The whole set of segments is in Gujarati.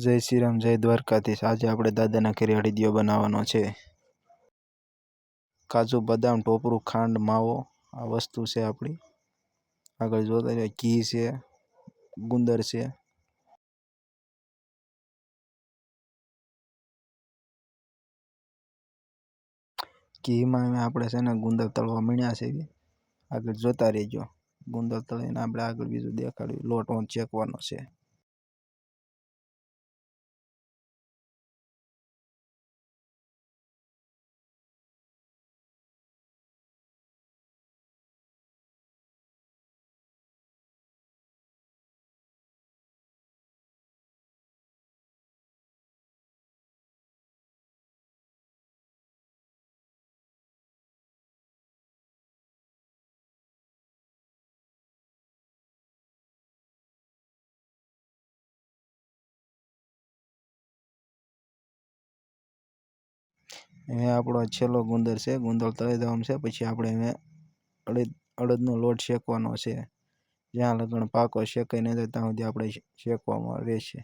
જય શ્રી રામ, જય દ્વારકાધીશ. આજે આપણે દાદાના ઘરે અડીદિયો બનાવવાનો છે. કાજુ, બદામ, ટોપરું, ખાંડ, માવો, આ વસ્તુ છે આપણી. આગળ જોતા ઘી છે, ગુંદર છે. ઘીમાં આપણે છે ને ગુંદર તળવા મીણ્યા છે. આગળ જોતા રહેજો. ગુંદર તળીને આપણે આગળ બીજું દેખાડ્યું. લોટ ચેકવાનો છે. એ આપણો છેલ્લો ગુંદર છે, ગુંદર તળી દેવાનો છે, પછી આપણે એને અડદ, અડદનો લોટ શેકવાનો છે. જ્યાં લગણ પાકો શેકાઈ નહીં જાય ત્યાં સુધી આપણે શેકવામાં રહેશે.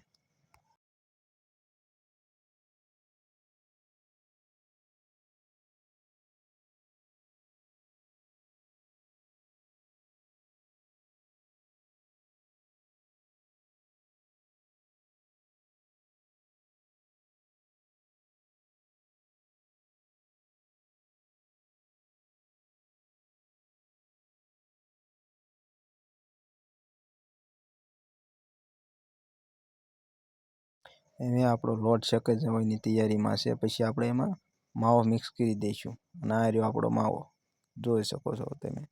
એ આપણો લોટ શેકાઈ જવાની તૈયારીમાં છે. પછી આપણે એમાં માવો મિક્સ કરી દઈશું. અને આ રહ્યો આપણો માવો. જોઈ શકો છો તમે.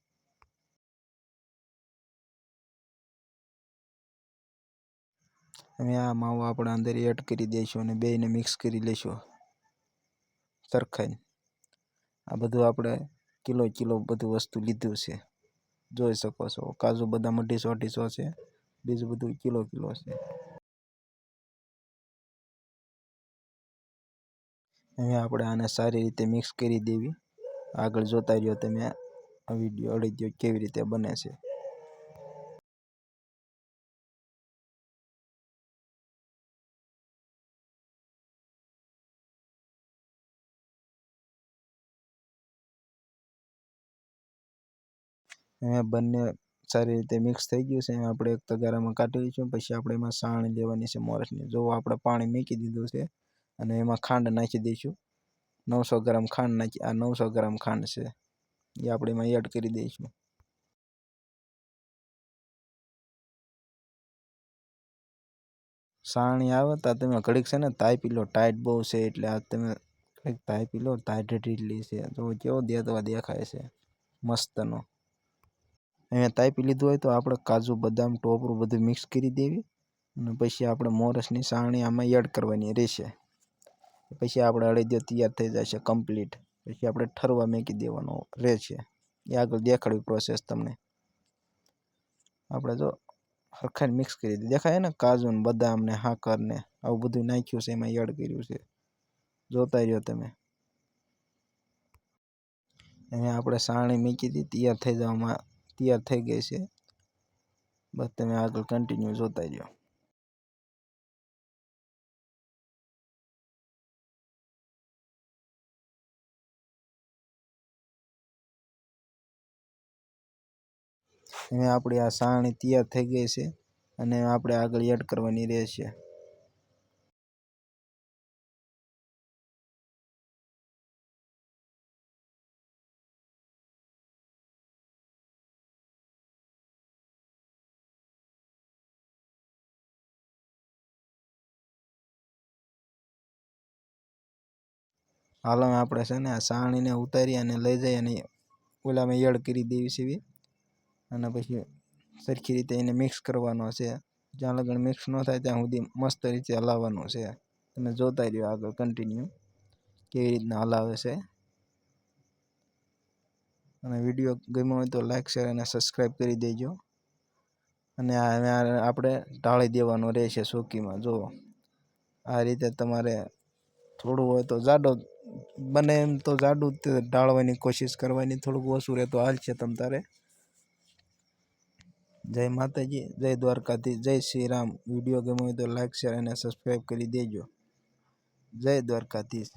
હવે આ માવો આપણે અંદર એડ કરી દઈશું અને બેને મિક્સ કરી લઈશું. સરખાઈને. આ બધું આપણે કિલો કિલો બધું વસ્તુ લીધું છે. જોઈ શકો છો. કાજુ બદામ અઢીસો અઢીસો છે. બીજું બધું કિલો કિલો છે. હવે આપણે આને સારી રીતે મિક્સ કરી દેવી. આગળ જોતા રહ્યો તમે આ વીડિયો અડદિયો કેવી રીતે બને છે. હવે બંને સારી રીતે મિક્સ થઈ ગયું છે. આપણે એક તગારામાં કાઢી લઈશું, પછી આપણે એમાં સાણ લેવાની છે મોરસની જો આપણે પાણી મૂકી દીધું છે. અને એમાં ખાંડ નાખી દઈશું. નવસો ગ્રામ ખાંડ નાખી, આ નવસો ગ્રામ ખાંડ છે. એ આપણે એમાં એડ કરી દઈશું. સાણી આવે તો તમે ઘડીક છે ને તાપી લો. ટાઈટ બહુ છે એટલે આ તમે કંઈક તાપી લો. ટાઈટ એટલી છે. તો કેવો દેતવા દેખાય છે. મસ્તનો. અહીંયા તાપી લીધું હોય તો આપણે કાજુ, બદામ, ટોપરું બધું મિક્સ કરી દેવી. અને પછી આપણે મોરસની સાણી આમાં એડ કરવાની રહેશે. પછી આપણે અડદિયો તૈયાર થઈ જશે કમ્પ્લીટ પછી આપણે ઠરવા મૂકી દેવાનો રહેશે એ આગળ દેખાડવી પ્રોસેસ તમને. આપણે જો હરખાઈને મિક્સ કરી દીધી. દેખાય ને કાજુ ને બદામ ને હાકર ને આવું બધું નાખ્યું છે, એમાં એડ કર્યું છે. જોતા રહ્યો તમે. અને આપણે સાણી મૂકી હતી તૈયાર થઈ જવામાં, તૈયાર થઈ ગઈ છે. બસ તમે આગળ કન્ટિન્યુ જોતા રહ્યો. હવે આપણી આ સાણી તૈયાર થઈ ગઈ છે અને આપણે આગળ એડ કરવાની રહેશે. હાલો આપણે છે ને આ સાણીને ઉતારી અને લઈ જઈ અને ઓલામાં એડ કરી દેવી છે અને પછી સરખી રીતે એને મિક્સ કરવાનો છે. જ્યાં લગન મિક્સ ન થાય ત્યાં સુધી મસ્ત રીતે હલાવવાનું છે. તમે જોતા રહ્યો આગળ કન્ટિન્યુ કેવી રીતના હલાવે છે. અને વીડિયો ગમ્યો હોય તો લાઇક શેર અને સબસ્ક્રાઈબ કરી દેજો. અને આપણે ટાળી દેવાનો રહેશે સોકીમાં. જો આ રીતે તમારે થોડું હોય તો જાડો બને એમ તો જાડું ઢાળવાની કોશિશ કરવાની. થોડુંક ઓછું રહે તો હાલશે તમ તારે. જય માતાજી, જય દ્વારકાધીશ, જય શ્રી રામ વીડિયો ગમ્યો હોય તો લાઈક શેર અને સબસ્ક્રાઈબ કરી દેજો. જય દ્વારકાધીશ.